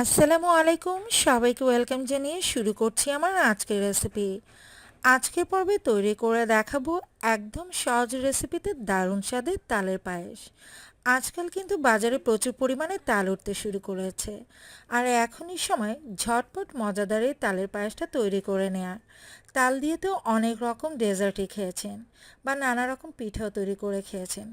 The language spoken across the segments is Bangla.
আসসালামু আলাইকুম। সবাইকে ওয়েলকাম জানিয়ে শুরু করছি আমার আজকের রেসিপি। আজকের পর্বে তৈরি করে দেখাবো একদম সহজ রেসিপিতে দারুণ স্বাদের তালের পায়েস। আজকাল কিন্তু বাজারে প্রচুর পরিমাণে তাল উঠতে শুরু করেছে। আর এখনই সময় ঝটপট মজাদারে তালের পায়েসটা তৈরি করে নেয়ার। তাল দিয়ে তো অনেক রকম ডেজার্টই খেয়েছেন বা নানা রকম পিঠাও তৈরি করে খেয়েছেন।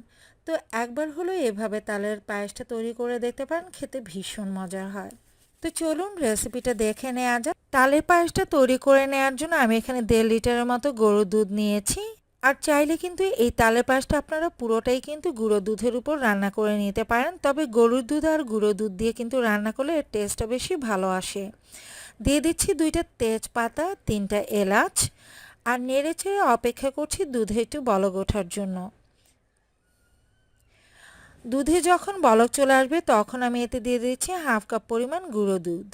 তো একবার হলো এভাবে তালের পায়েসটা তৈরি করে দেখতে পারেন, খেতে ভীষণ মজার হয়। তো চলুন রেসিপিটা দেখে নেওয়া যাক। তালের পায়েসটা তৈরি করে নেওয়ার জন্য আমি এখানে দেড় লিটারের মতো গরুর দুধ নিয়েছি। আর চাইলে কিন্তু এই তালের পায়েসটা আপনারা পুরোটাই কিন্তু গুঁড়ো দুধের উপর রান্না করে নিতে পারেন। তবে গরুর দুধ আর গুঁড়ো দুধ দিয়ে কিন্তু রান্না করলে এর টেস্টটা বেশি ভালো আসে। দিয়ে দিচ্ছি দুইটা তেজপাতা, তিনটা এলাচ। আর নেড়ে চেড়ে অপেক্ষা করছি দুধে একটু বলক ওঠার জন্য। দুধে যখন বলক চলে আসবে, তখন আমি এতে দিয়ে দিচ্ছি হাফ কাপ পরিমাণ গুঁড়ো দুধ।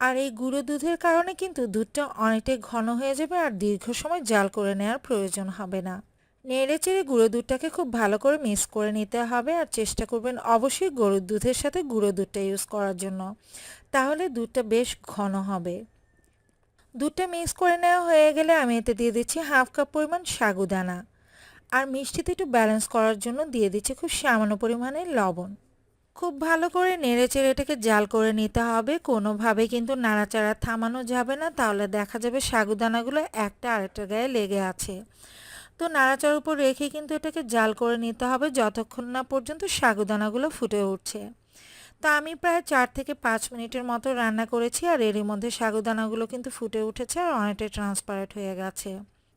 আর এই গুঁড়ো দুধের কারণে কিন্তু দুধটা অনেকটাই ঘন হয়ে যাবে আর দীর্ঘ সময় জাল করে নেওয়ার প্রয়োজন হবে না। নেড়ে চেড়ে গুঁড়ো দুধটাকে খুব ভালো করে মিক্স করে নিতে হবে আর চেষ্টা করবেন অবশ্যই গরুর দুধের সাথে গুঁড়ো দুধটা ইউজ করার জন্য। তাহলে দুধটা বেশ ঘন হবে। দুধটা মিক্স করে নেওয়া হয়ে গেলে আমি এতে দিয়ে দিচ্ছি হাফ কাপ পরিমাণ সাগুদানা। আর মিষ্টিতে একটু ব্যালেন্স করার জন্য দিয়ে দিচ্ছি খুব সামান্য পরিমাণে লবণ। খুব ভালো করে নেড়ে চেড়ে এটাকে জাল করে নিতে হবে কোনোভাবে কিন্তু নাড়াচাড়া থামানো যাবে না, তাহলে দেখা যাবে সাগুদানাগুলো একটা আরেকটা গায়ে লেগে আছে। তো নাড়াচাড়ার উপর রেখে কিন্তু এটাকে জাল করে নিতে হবে যতক্ষণ না পর্যন্ত সাগুদানাগুলো ফুটে উঠছে। তা আমি প্রায় চার থেকে পাঁচ মিনিটের মতো রান্না করেছি আর এরই মধ্যে সাগুদানাগুলো কিন্তু ফুটে উঠেছে আর অনেকটাই ট্রান্সপারেন্ট হয়ে গেছে।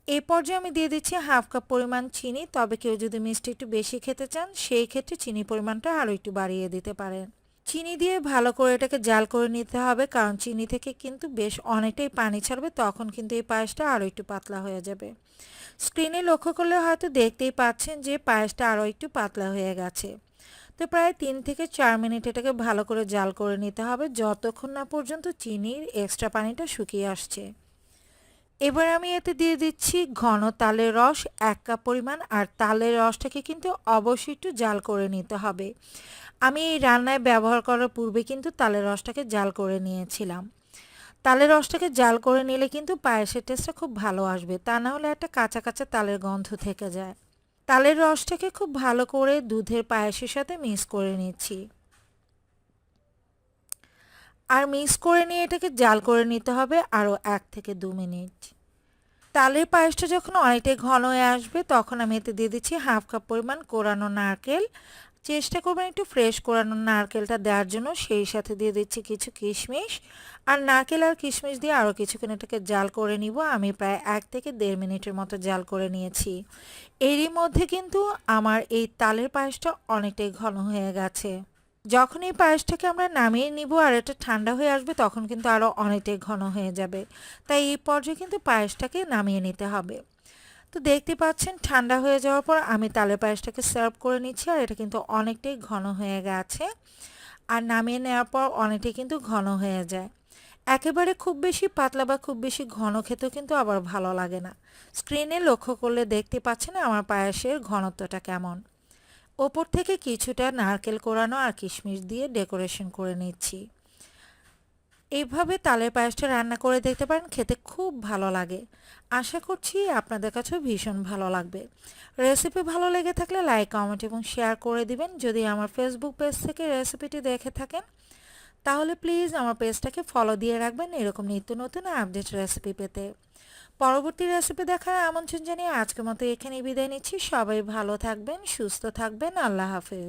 এই পর্যায়ে আমি দিয়ে দিচ্ছি হাফ কাপ পরিমাণ চিনি। তবে কেউ যদি মিষ্টি একটু বেশি খেতে চান, সেই ক্ষেত্রে চিনি পরিমাণটা আরও একটু বাড়িয়ে দিতে পারেন। চিনি দিয়ে ভালো করে এটাকে জাল করে নিতে হবে, কারণ চিনি থেকে কিন্তু বেশ অনেকটাই পানি ছাড়বে, তখন কিন্তু এই পায়েসটা আরও একটু পাতলা হয়ে যাবে। স্ক্রিনে লক্ষ্য করলে হয়তো দেখতেই পাচ্ছেন যে পায়েসটা আরও একটু পাতলা হয়ে গেছে। তো প্রায় তিন থেকে চার মিনিট এটাকে ভালো করে জাল করে নিতে হবে, যতক্ষণ না পর্যন্ত চিনির এক্সট্রা পানিটা শুকিয়ে আসছে। এবার আমি এতে দিয়ে দিচ্ছি ঘন তালের রস, এক কাপ পরিমাণ, আর তালের রসটাকে কিন্তু অবশ্যই একটু জাল করে নিতে হবে। আমি এই রান্নায় ব্যবহার করার পূর্বে কিন্তু তালের রসটাকে জাল করে নিয়েছিলাম। তালের রসটাকে জাল করে নিলে কিন্তু পায়েসের টেস্টটা খুব ভালো আসবে, তা না হলে একটা কাঁচা কাঁচা তালের গন্ধ থেকে যায়। তালের রসটাকে খুব ভালো করে দুধের পায়েসের সাথে মিক্স করে নিচ্ছি। আর মিক্স করে নিয়ে এটাকে জাল করে নিতে হবে আরও এক থেকে দু মিনিট। তালের পায়েসটা যখন অনেকটাই ঘন হয়ে আসবে, তখন আমি এতে দিয়ে দিচ্ছি হাফ কাপ পরিমাণ কোরানো নারকেল। চেষ্টা করবেন একটু ফ্রেশ কোরানো নারকেলটা দেওয়ার জন্য, সেই সাথে দিয়ে দিচ্ছি কিছু কিশমিশ। আর নারকেল আর কিশমিশ দিয়ে আরও কিছুক্ষণ এটাকে জাল করে নিব। আমি প্রায় এক থেকে দেড় মিনিটের মতো জাল করে নিয়েছি। এরই মধ্যে কিন্তু আমার এই তালের পায়েসটা অনেকটাই ঘন হয়ে গেছে। যখন এই পায়েসটাকে আমরা নামিয়ে নিব আর এটা ঠান্ডা হয়ে আসবে, তখন কিন্তু আরও অনেকটাই ঘন হয়ে যাবে। তাই এই পর্যায়ে কিন্তু পায়েসটাকে নামিয়ে নিতে হবে। তো দেখতে পাচ্ছেন, ঠান্ডা হয়ে যাওয়ার পর আমি তালের পায়েসটাকে সার্ভ করে নিচ্ছি আর এটা কিন্তু অনেকটাই ঘন হয়ে গেছে। আর নামিয়ে নেওয়ার পর অনেকটাই কিন্তু ঘন হয়ে যায়। একেবারে খুব বেশি পাতলা বা খুব বেশি ঘন খেতেও কিন্তু আবার ভালো লাগে না। স্ক্রিনে লক্ষ্য করলে দেখতে পাচ্ছেন আমার পায়েসের ঘনত্বটা কেমন। ওপর থেকে কিছুটা নারকেল কোরানো আর কিশমিশ দিয়ে ডেকোরেশন করে নিচ্ছি। এইভাবে তালের পায়েসটা রান্না করে দেখতে পারেন, খেতে খুব ভালো লাগে। আশা করছি আপনাদের কাছেও ভীষণ ভালো লাগবে। রেসিপি ভালো লেগে থাকলে লাইক, কমেন্ট এবং শেয়ার করে দিবেন। যদি আমার ফেসবুক পেজ থেকে রেসিপিটি দেখে থাকেন তাহলে প্লিজ আমার পেজটাকে ফলো দিয়ে রাখবেন এরকম নিত্য নতুন আপডেট রেসিপি পেতে। পরবর্তী রেসিপি দেখার আমন্ত্রণ জানিয়ে আজকের মতো এখানেই বিদায় নিচ্ছি। সবাই ভালো থাকবেন, সুস্থ থাকবেন। আল্লাহ হাফেজ।